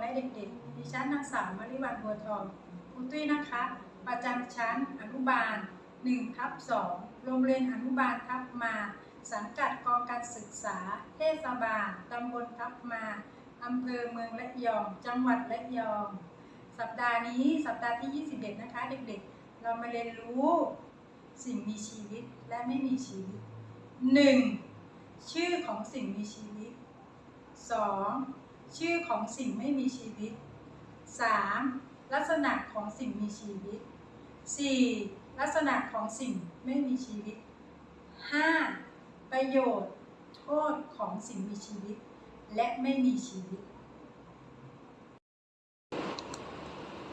และเด็กๆ ดิฉันนางสาวมริวันบัวทองครูตุ้ยนะคะ ประจำชั้นอนุบาล1ทับ2โรงเรียนอนุบาลทับมา สังกัดกองการศึกษา เทศบาลตำบลทับมาอำเภอเมืองและยอง จังหวัดและยอง สัปดาห์นี้สัปดาห์ที่ 21 นะคะ เด็กๆ เรามาเรียนรู้สิ่งมีชีวิตและไม่มีชีวิต 1. ชื่อของสิ่งมีชีวิต 2. ชื่อของสิ่งไม่มีชีวิต 3. ลักษณะของสิ่งมีชีวิต 4. ลักษณะของสิ่งไม่มีชีวิต 5. ประโยชน์โทษของสิ่งมีชีวิต และไม่มีชีวิต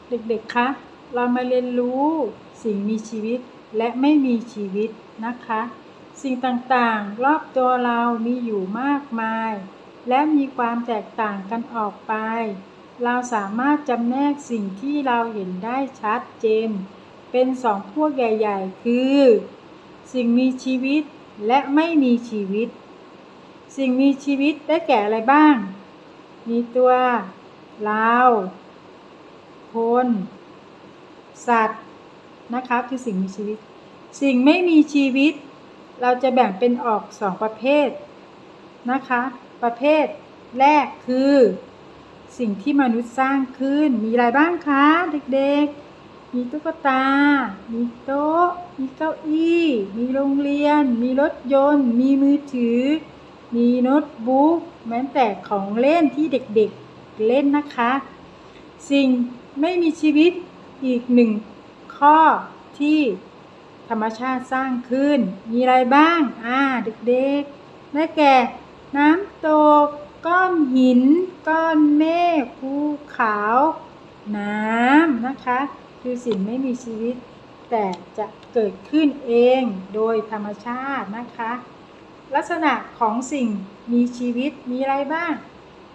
เด็กๆ คะ เรามาเรียนรู้สิ่งมีชีวิตและไม่มีชีวิตนะคะ สิ่งต่างๆ รอบตัวเรามีอยู่มากมาย และมีความแตกต่างกันออกไป เราสามารถจำแนกสิ่งที่เราเห็นได้ชัดเจน เป็นสองพวกใหญ่ ๆ คือ สิ่งมีชีวิตและไม่มีชีวิต สิ่งมีชีวิตได้แก่อะไรบ้าง มีตัวเราคนสัตว์นะคะคือสิ่งมีชีวิต สิ่งไม่มีชีวิต เราจะแบ่งเป็นออกสองประเภทนะคะ ประเภทแรกคือ สิ่งที่มนุษย์สร้างขึ้น มีอะไรบ้างคะ เด็กๆ มีตุ๊กตา มีโต๊ะ มีเก้าอี้ มีโรงเรียน มีรถยนต์ มีมือถือ มีโน้ตบุ๊กแม้แต่ของเล่นที่เด็กๆเล่นนะคะ สิ่งไม่มีชีวิตอีกหนึ่งข้อที่ธรรมชาติสร้างขึ้น มีอะไรบ้าง อ่า เด็กๆ ได้แก่ น้ำตก ก้อนหิน ก้อนเมฆภูเขา น้ำนะคะคือสิ่งไม่มีชีวิต แต่จะเกิดขึ้นเองโดยธรรมชาตินะคะ ลักษณะของสิ่งมีชีวิตมีอะไรบ้าง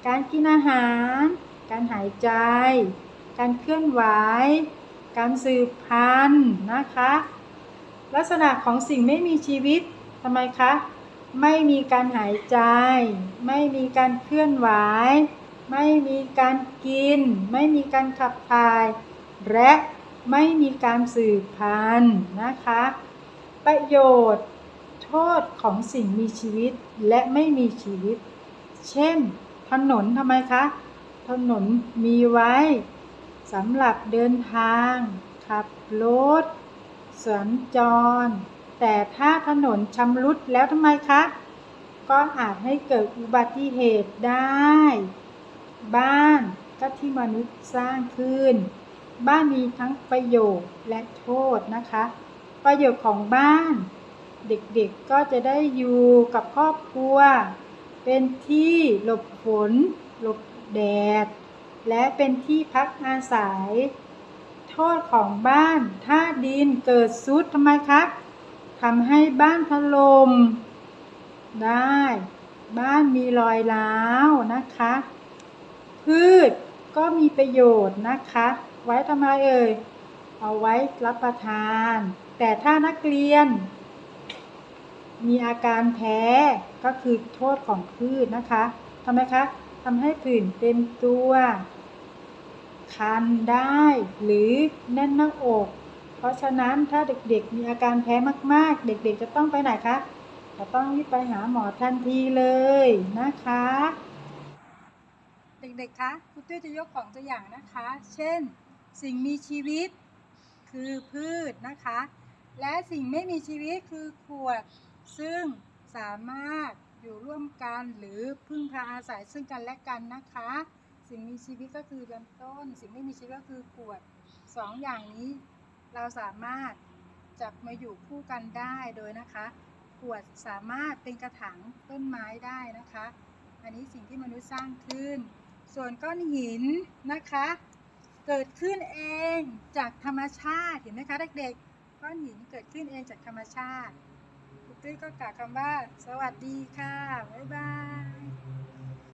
การกินอาหาร การหายใจ การเคลื่อนไหว การสืบพันธุ์นะคะ ลักษณะของสิ่งไม่มีชีวิตทำไมคะ ไม่มีการหายใจ ไม่มีการเคลื่อนไหว ไม่มีการกิน ไม่มีการขับถ่าย และไม่มีการสืบพันธุ์นะคะ ประโยชน์โทษของสิ่งมีชีวิตและไม่มีชีวิต เช่น ถนนทำไมคะ ถนนมีไว้สำหรับเดินทาง ขับรถสัญจร แต่ถ้าถนนชำรุดแล้วทำไมคะ ก็อาจให้เกิดอุบัติเหตุได้ บ้านก็ที่มนุษย์สร้างขึ้น บ้านมีทั้งประโยชน์และโทษนะคะ ประโยชน์ของบ้าน เด็กๆก็จะได้อยู่กับครอบครัว เป็นที่หลบฝนหลบแดด และเป็นที่พักอาศัย โทษของบ้าน ถ้าดินเกิดซุดทำไมครับ ทำให้บ้านถล่มได้ บ้านมีรอยร้าวนะคะ พืชก็มีประโยชน์นะคะ ไว้ทำไมเอ่ย เอาไว้รับประทาน แต่ถ้านักเรียน มีอาการแพ้ก็คือโทษของพืชนะคะทำไมคะทำให้ผื่นเต็มตัว คันได้หรือแน่นหน้าอก ราะฉะนั้นถ้าเด็กๆ มีอาการแพ้มากๆ เด็กๆ จะต้องไปไหนคะ จะต้องรีบไปหาหมอทันทีเลยนะคะ เด็กๆ คะครูตุ้ยจะยกของตัวอย่างนะคะ เช่น สิ่งมีชีวิต คือพืชนะคะ และสิ่งไม่มีชีวิตคือขวด ซึ่งสามารถอยู่ร่วมกันหรือพึ่งพาอาศัยซึ่งกันและกันนะคะ สิ่งมีชีวิตก็คือลำต้น สิ่งไม่มีชีวิตก็คือขวดสองอย่างนี้ เราสามารถจับมาอยู่คู่กันได้โดยนะคะขวดสามารถเป็นกระถางต้นไม้ได้นะคะ อันนี้สิ่งที่มนุษย์สร้างขึ้น ส่วนก้อนหินนะคะ เกิดขึ้นเองจากธรรมชาติเห็นไหมคะเด็กๆก้อนหินเกิดขึ้นเองจากธรรมชาติคุณตุ้ยก็กล่าวคำว่า สวัสดีค่ะบ๊ายบาย